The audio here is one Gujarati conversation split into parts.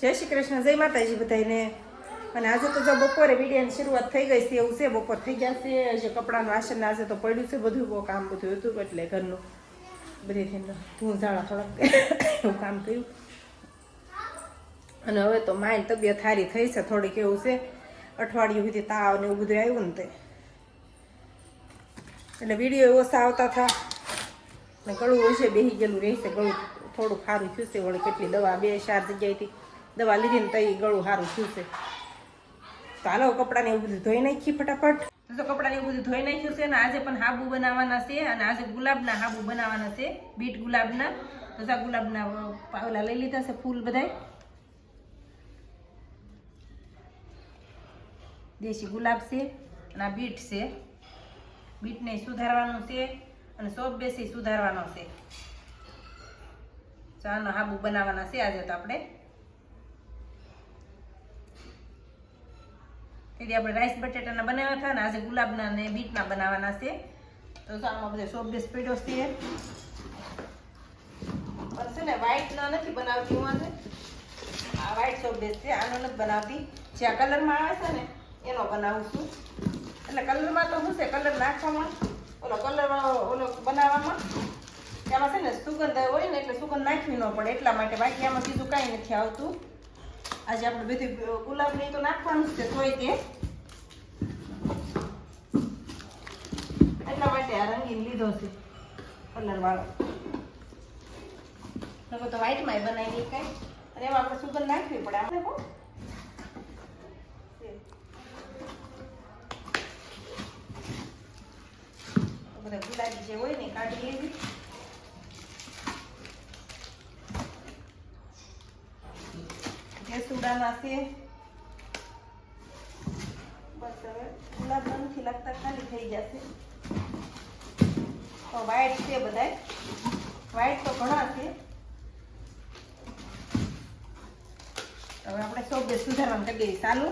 જય શ્રી કૃષ્ણ, જય માતાજી બધાને અને આજે તો જો બપોરે વિડીયોની શરૂઆત થઈ ગઈ છે, એવું છે, બપોર થઈ ગયા છે, હજી કપડાનું વાસણ આજે તો પડ્યું છે, બધું બહુ કામ બધું હતું, એટલે ઘરનું બધી થઈને ધૂળ ઝાડા થોડાક એવું કામ કર્યું. અને હવે તો મારી તબિયત સારી થઈ છે, થોડીક એવું છે, અઠવાડિયું સુધી તાવ ને એવું બધું આવ્યું ને તે. એટલે વીડિયો ઓછા આવતા થા. ને ગળું હશે બેસી ગયેલું રહેશે ગળું થોડું સારું થયું છે, વળી કેટલી દવા બે ચાર જગ્યાએથી દવા લીધી ને તઈ ગળું સારું થયું છે. તો હાલો એવું બધું ધોઈ નાખી ફટાફટ. તો કપડાને એવું બધું ધોઈ નાખ્યું છે ને આજે પણ હાબુ બનાવવાના છે અને આજે ગુલાબના હાબુ બનાવવાના છે, બીટ ગુલાબના. તો ગુલાબના પાવલા લઈ લીધા છે ફૂલ બધાય. દેશી ગુલાબ છે અને આ બીટ છે. બીટને સુધારવાનું છે અને સોપ બેસી સુધારવાનો છે. ચાનો હાબુ બનાવવાના છે આજે તો આપણે. તેથી આપણે રાઈસ બટેટાના બનાવ્યા હતા ને આજે ગુલાબના ને બીટના બનાવવાના છે. તો આમાં બધા સોપ બેસ પડ્યો છે. પણ છે ને વ્હાઈટના નથી બનાવતી હું આજે. આ વ્હાઈટ સોપ બેસ છે, આનો નથી બનાવતી. જે કલરમાં આવે છે ને, એનો બનાવું છું. એટલે કલરમાં તો શું છે કલર નાખવામાં. ઓલો કલર ઓલો બનાવવામાં. એમાં છે ને સુગંધ હોય ને, એટલે સુગંધ નાખવી ન પડે. એટલા માટે બાકી આમાં બીજું કાંઈ નથી આવતું. આજે આપણે બધી ગુલાબની તો નાખવાનું છે, તોય તે. એટલા માટે આ રંગીન લીધો છે કલર વાળો. નકો તો વ્હાઈટમાં બનાવી કઈ. અને એમાં આપણે સુગંધ નાખવી પડે, આપણે કહો બધા ગુલાબી જે હોય ને કાઢી લેવી થઈ જશે તો વ્હાઈટ છે બધાય વ્હાઈટ તો ઘણા છે હવે આપણે સૌ બે સુધારવાનું કરી ચાલુ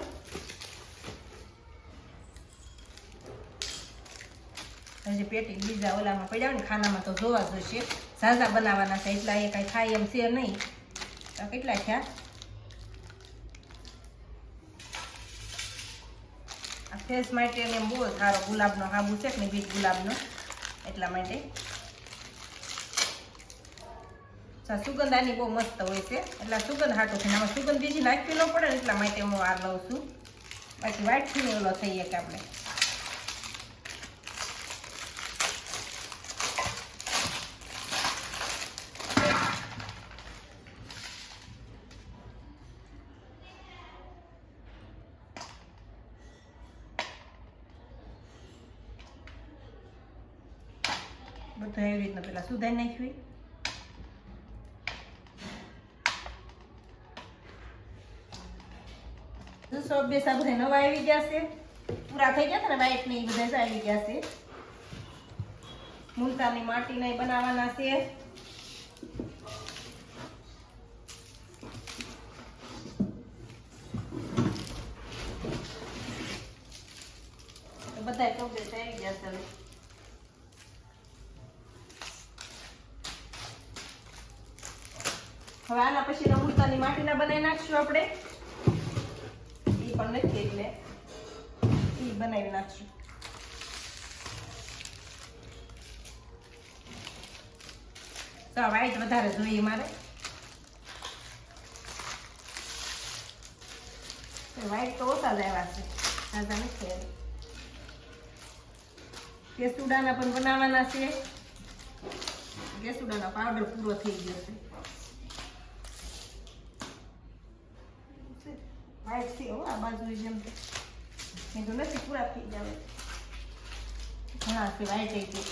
હજી પેટી બીજા ઓલામાં પડ્યા ને ખાનામાં તો જોવા જોઈશે ઝાઝા બનાવવાના છે એટલા એ કાંઈ થાય એમ છે નહીં તો કેટલા થયા ફેસ માટે એને બહુ સારો ગુલાબનો હાબુ છે ને બીજ ગુલાબનો. એટલા માટે. સુગંધ આની બહુ મસ્ત હોય છે. એટલે સુગંધ હાટું છે આમાં સુગંધ બીજી નાખવી ન પડે એટલા માટે હું આ લઉં છું. બાકી વ્હાઈટથી ઓલો થઈએ કે આપણે. બધું એવી રીતના પેલા સુધારી નાખવી છે. બધા આવી આવી ગયા છે હવે આના પછી રમૂલતાની માટીના બનાવી નાખશું આપણે. એ પણ નથી એટલે એ બનાવી નાખશું. તો વ્હાઈટ વધારે જોઈએ મારે. વ્હાઈટ તો ઓછા આવ્યા છે. તાજા નથી પણ બનાવવાના છે. કેસુડાનો પાવડર પૂરો થઈ ગયો છે. વ્હાઈટ છે હો આ બાજુ જેમ મેં તો નથી પૂરા થઈ જાવે ઘણા છે વ્હાઈટ ગયું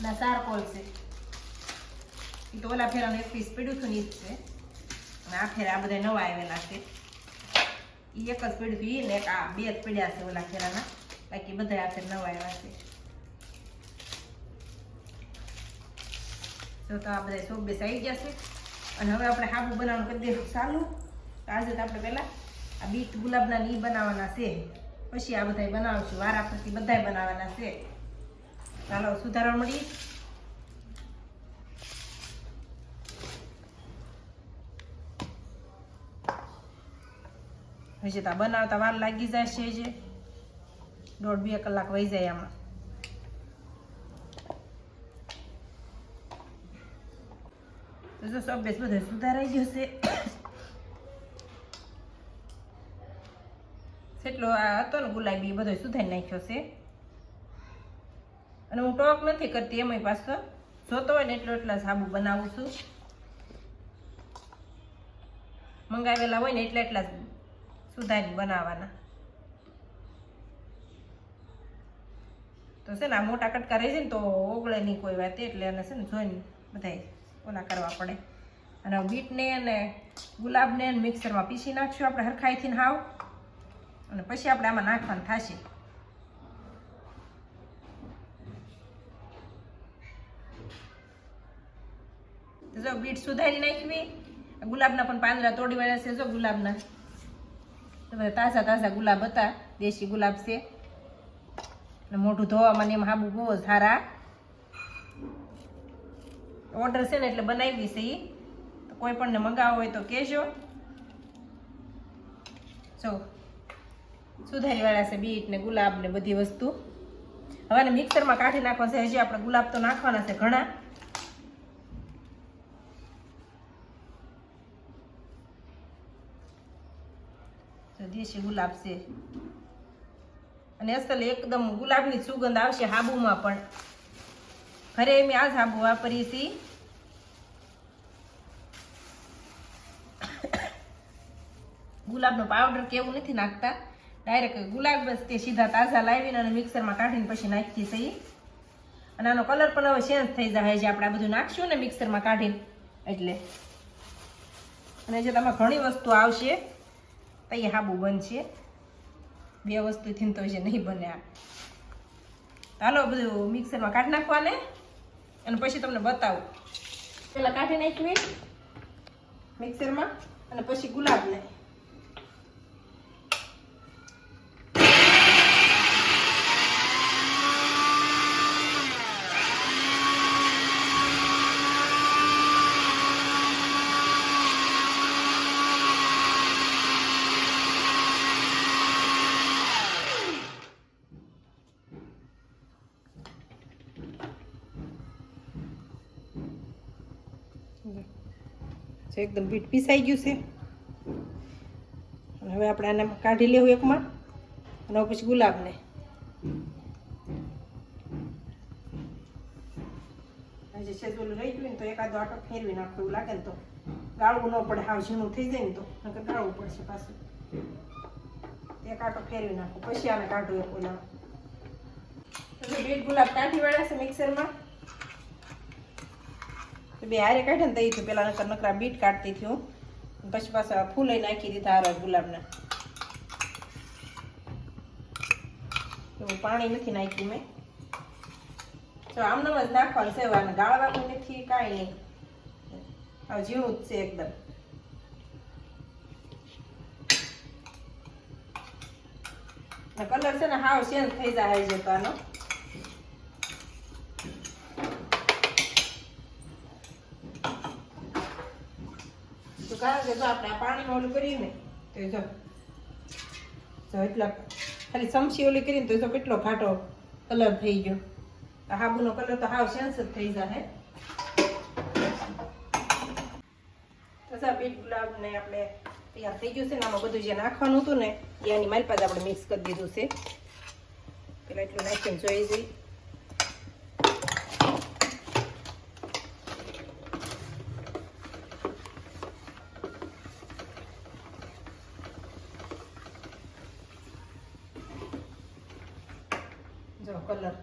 ના ચારકોલ છે એ તો ઓલા ફેરાનું એક પીસ પડ્યું હતું ને ઈ જ છે અને આ ફેરા આ બધા નવા આવેલા છે એ એક જ પડ્યું હતું એ ને એક આ બે જ પડ્યા છે ઓલા ફેરાના બાકી બધા આ ફેર નવા આવ્યા છે તો આ બધા સોપ બેસાઈ ગયા છે અને હવે આપણે હાબુ બનાવવાનું કરી દઈશું ચાલુ આજે તો આપણે પહેલાં આ બીટ ગુલાબના ની બનાવવાના છે. પછી આ બધા બનાવશું. વારા ફરતી બધાય બનાવવાના છે. ચાલો, સુધારવા મળી હજી તો બનાવતા વાર લાગી જાય છે જે દોઢ બે કલાક વહી જાય આમાં. તો જો અભ્યાસ બધો સુધારાઈ ગયો છે. જેટલો આ હતો ને ગુલાબી, એ બધો સુધારી નાખ્યો છે. અને હું ટોક નથી કરતી એમાંય પાછો જોતો હોય ને એટલો એટલા સાબુ બનાવું છું. મંગાવેલા હોય ને એટલા એટલા સુધારી બનાવવાના. તો છે ને આ મોટા કટકા રહી છે ને તો ઓગળે નહીં કોઈ વાત એટલે એને છે ને જોઈને બધા ઓલા કરવા પડે. અને બીટને અને ગુલાબને મિક્સરમાં પીસી નાખશું આપણે હરખાઈથી હાવ. અને પછી આપણે આમાં નાખવાનું થશે. જો બીટ સુધારી નાખવી. ગુલાબના પણ પાંદડા તોડી વાળ્યા છે જો ગુલાબના. બધા તાજા તાજા ગુલાબ હતા. દેશી ગુલાબ છે. અને મોઢું ધોવામાં એમાં હાબુ બહુ સારા. ઓર્ડર છે ને એટલે બનાવી છે એ કોઈ પણને મંગાવવો હોય તો કહેજો. જો સુધારી વાળા છે, બીટ ને ગુલાબ ને બધી વસ્તુ. હવે મિક્સરમાં કાઢી નાખવા છે. હજી આપણે ગુલાબ તો નાખવાના છે ઘણા. દેશી ગુલાબ છે. અને અસલ એકદમ ગુલાબની સુગંધ આવશે હાબુમાં પણ. ઘરે અમે આ જ હાબુ વાપરીએ છીએ ગુલાબનો પાવડર કેવું નથી નાખતા. ડાયરેક્ટ ગુલાબ બસ તે સીધા તાજા લાવીને અને મિક્સરમાં કાઢીને પછી નાખીએ છીએ. અને આનો કલર પણ હવે ચેન્જ થઈ જાય છે આપણે આ બધું નાખશું ને મિક્સરમાં કાઢીને. એટલે. અને જે તમે ઘણી વસ્તુ આવશે, તો એ હાબુ બનશે. બે વસ્તુથી તો જે નહીં બને આ. હાલો બધું મિક્સરમાં કાઢી નાખવાને. અને પછી તમને બતાવું. પહેલાં કાઢી નાખવી મિક્સરમાં અને પછી ગુલાબને જો એકદમ બીટ પીસાઈ ગયું છે. હવે આપણે આને કાઢી લેવું એકમાં અને પછી ગુલાબને. આજે છે રહી ને તો એકાદો આટો ફેરવી નાખો એવું લાગે ને તો. ગાળવું ન પડે, હાવ ઝીણું થઈ જાય ને તો. ગાળવું પડશે પાછું. એક આટો ફેરવી નાખો, પછી આને કાઢું એક તો બીટ ગુલાબ કાઢી વાળા છે મિક્સરમાં. તો બે હારે કાઢે ને તો પેલા નકર નકરા બીટ કાઢતી થયું પછી પાછા ફૂલે નાખી દીધા હારા ગુલાબના. પાણી નથી નાખ્યું મેં. તો આમનામ જ નાખવાનું છે અને ગાળવાનું નથી, કાંઈ નહીં. હવે જીવું જ છે એકદમ. કલર છે ને હાવ ચેન્જ થઈ જાય છે તો આનો કારણ કે જો આપણે આ પાણીમાં ઓલું કરીએ ને તો જો તો એટલા ખાલી ચમચી ઓલી કરીને તો જો કેટલો ઘાટો કલર થઈ ગયો. હાબુનો કલર તો હાવ સેન્સ જ થઈ જાય તો સા બીટ ગુલાબ ને આપણે તૈયાર થઈ ગયું છે ને આમાં બધું જે નાખવાનું હતું ને એ આની મારી પાસે આપણે મિક્સ કરી દીધું છે. પેલા એટલું નાખીને જોઈ જઈ જો કલર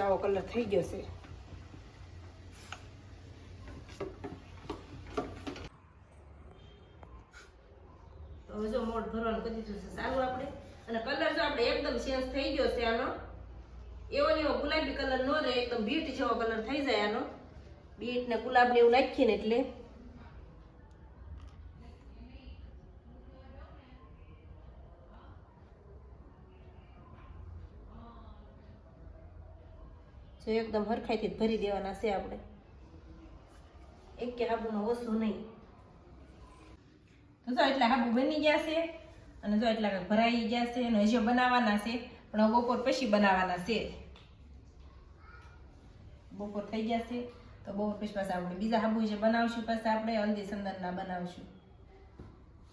આવો કલર થઈ ગયો છે મોડ ભરવાનું કરી દીધું સારું આપણે. અને કલર જો આપણે એકદમ ચેન્જ થઈ ગયો છે આનો. એવો ને ગુલાબી કલર નો રહે, એકદમ બીટ જેવો કલર થઈ જાય આનો. બીટ ને ગુલાબ ને એવું નાખીએ ને એટલે. જો એકદમ હરખાઈથી ભરી દેવાના છે આપણે. એક કે હાબુનો ઓછું નહીં. તો જો એટલા હાબુ બની ગયા છે અને જો એટલા ભરાઈ ગયા છે અને હજી બનાવવાના છે, પણ બપોર પછી બનાવવાના છે. બપોર થઈ ગયા છે, તો બપોર પછી પાછા આપણે બીજા હાબુ જે બનાવશું, પાછા આપણે હલ્દી સંદનના બનાવશું.